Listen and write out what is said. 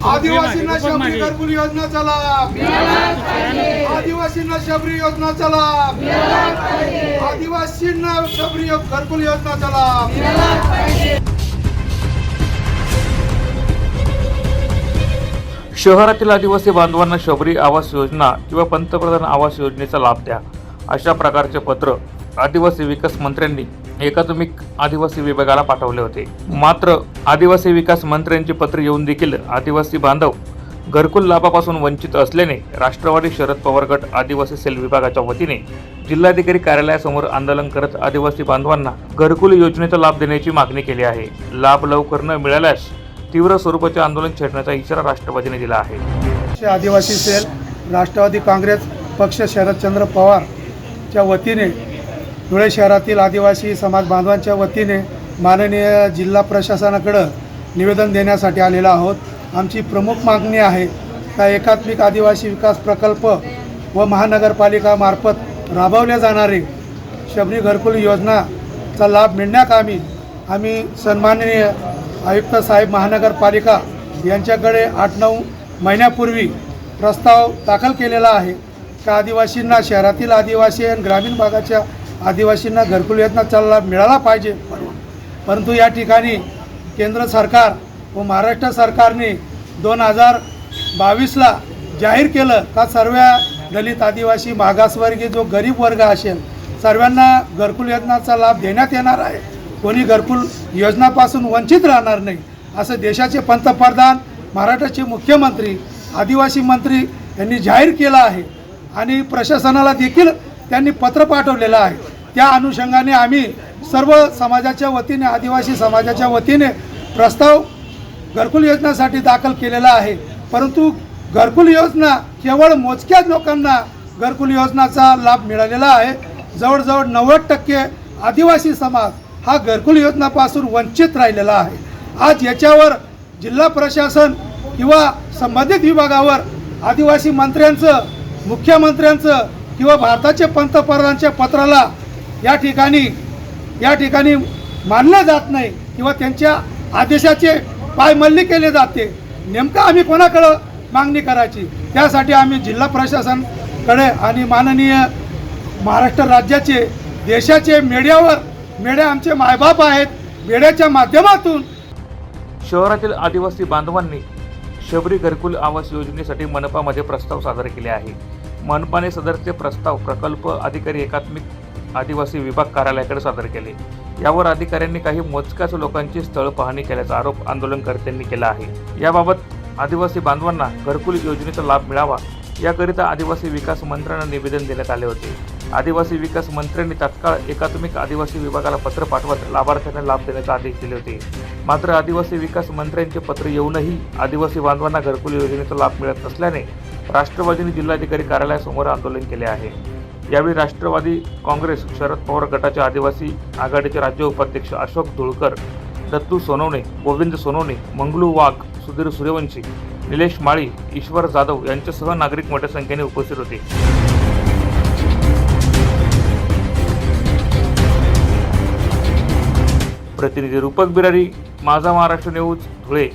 आदिवासींना शबरी घरकुल योजनाचा लाभ आदिवासींना शबरी योजनाचा लाभ आदिवासींना शबरी घरकुल योजनाचा लाभ शहरातील आदिवासी बांधवांना शबरी आवास योजना किंवा पंतप्रधान आवास योजनेचा लाभ द्या. अशा प्रकारचे पत्र आदिवासी विकास मंत्र्यांनी एकात्मिक आदिवासी विभागाला पाठवले होते. मात्र आदिवासी विकास मंत्र्यांचे पत्र येऊन देखील आदिवासी बांधव घरकुल लाभापासून वंचित असल्याने राष्ट्रवादी शरद पवार गट आदिवासी सेल विभागाच्या वतीने जिल्हाधिकारी कार्यालयासमोर आंदोलन करत आदिवासी बांधवांना घरकुल योजनेचा लाभ देण्याची मागणी केली आहे. लाभ लवकर न मिळाल्यास तीव्र स्वरूपाचे आंदोलन छेडण्याचा इशारा राष्ट्रवादीने दिला आहे. आदिवासी सेल राष्ट्रवादी काँग्रेस पक्ष शरदचंद्र पवारच्या वतीने धुळे शहरातील आदिवासी समाज बांधवांच्या वतीने माननीय जिल्हा प्रशासनाकडं निवेदन देण्यासाठी आलेलो आहोत. आमची प्रमुख मागणी आहे का एकात्मिक आदिवासी विकास प्रकल्प व महानगरपालिकामार्फत राबवल्या जाणारे शबरी घरकुल योजनाचा लाभ मिळण्याकामी आम्ही सन्माननीय आयुक्त साहेब महानगरपालिका यांच्याकडे आठ नऊ महिन्यापूर्वी प्रस्ताव दाखल केलेला आहे. का आदिवासींना शहरातील आदिवासी आणि ग्रामीण भागाच्या आदिवासींना घरकुल योजनाचा लाभ मिळाला पाहिजे. परंतु या ठिकाणी केंद्र सरकार व महाराष्ट्र सरकारने दोन हजार बावीसला जाहीर केलं का सर्व दलित आदिवासी मागासवर्गीय जो गरीब वर्ग असेल सर्वांना घरकुल योजनाचा लाभ देण्यात येणार आहे. कोणी घरकुल योजनापासून वंचित राहणार नाही असं देशाचे पंतप्रधान महाराष्ट्राचे मुख्यमंत्री आदिवासी मंत्री यांनी जाहीर केलं आहे. आणि प्रशासनाला देखील त्यांनी पत्र पाठवलेलं आहे. त्या अनुषंगाने आम्ही सर्व समाजाच्या वतीने आदिवासी समाजाच्या वतीने प्रस्ताव घरकुल योजनासाठी दाखल केलेला आहे. परंतु घरकुल योजना केवळ मोजक्याच लोकांना घरकुल योजनाचा लाभ मिळालेला आहे. जवळजवळ नव्वद टक्के आदिवासी समाज हा घरकुल योजनापासून वंचित राहिलेला आहे. आज याच्यावर जिल्हा प्रशासन किंवा संबंधित विभागावर आदिवासी मंत्र्यांचं मुख्यमंत्र्यांचं किंवा भारताचे पंतप्रधानांच्या पत्राला या ठिकाणी या ठिकाणी मानलं जात नाही किंवा त्यांच्या आदेशाचे पायमल्ली केले जाते. नेमकं आम्ही कोणाकडं मागणी करायची? त्यासाठी आम्ही जिल्हा प्रशासनकडे आणि माननीय महाराष्ट्र राज्याचे देशाचे मेड्यावर मेड्या आमचे मायबाप आहेत मेड्याच्या माध्यमातून शहरातील आदिवासी बांधवांनी शबरी घरकुल आवास योजनेसाठी मनपामध्ये प्रस्ताव सादर केले आहे. मनपाने सदरचे प्रस्ताव प्रकल्प अधिकारी एकात्मिक आदिवासी विभाग कार्यालयाकडे सादर केले. यावर अधिकाऱ्यांनी काही मोजक्याच लोकांची स्थळ पाहणी केल्याचा आरोप आंदोलनकर्त्यांनी केला आहे. याबाबत आदिवासी बांधवांना घरकुल योजनेचा लाभ मिळावा याकरिता आदिवासी विकास मंत्र्यांना निवेदन देण्यात आले होते. आदिवासी विकास मंत्र्यांनी तात्काळ एकात्मिक आदिवासी विभागाला पत्र पाठवत लाभार्थ्यांना लाभ देण्याचे आदेश दिले होते. मात्र आदिवासी विकास मंत्र्यांचे पत्र येऊनही आदिवासी बांधवांना घरकुल योजनेचा लाभ मिळत नसल्याने राष्ट्रवादीने जिल्हाधिकारी कार्यालयासमोर आंदोलन केले आहे. यावेळी राष्ट्रवादी काँग्रेस शरद पवार गटाच्या आदिवासी आघाडीचे राज्य उपाध्यक्ष अशोक धुळकर दत्तू सोनवणे गोविंद सोनवणे मंगलू वाघ सुधीर सूर्यवंशी निलेश माळी ईश्वर जाधव यांच्यासह नागरिक मोठ्या संख्येने उपस्थित होते. प्रतिनिधी रूपक बिरारी माझा महाराष्ट्र न्यूज धुळे.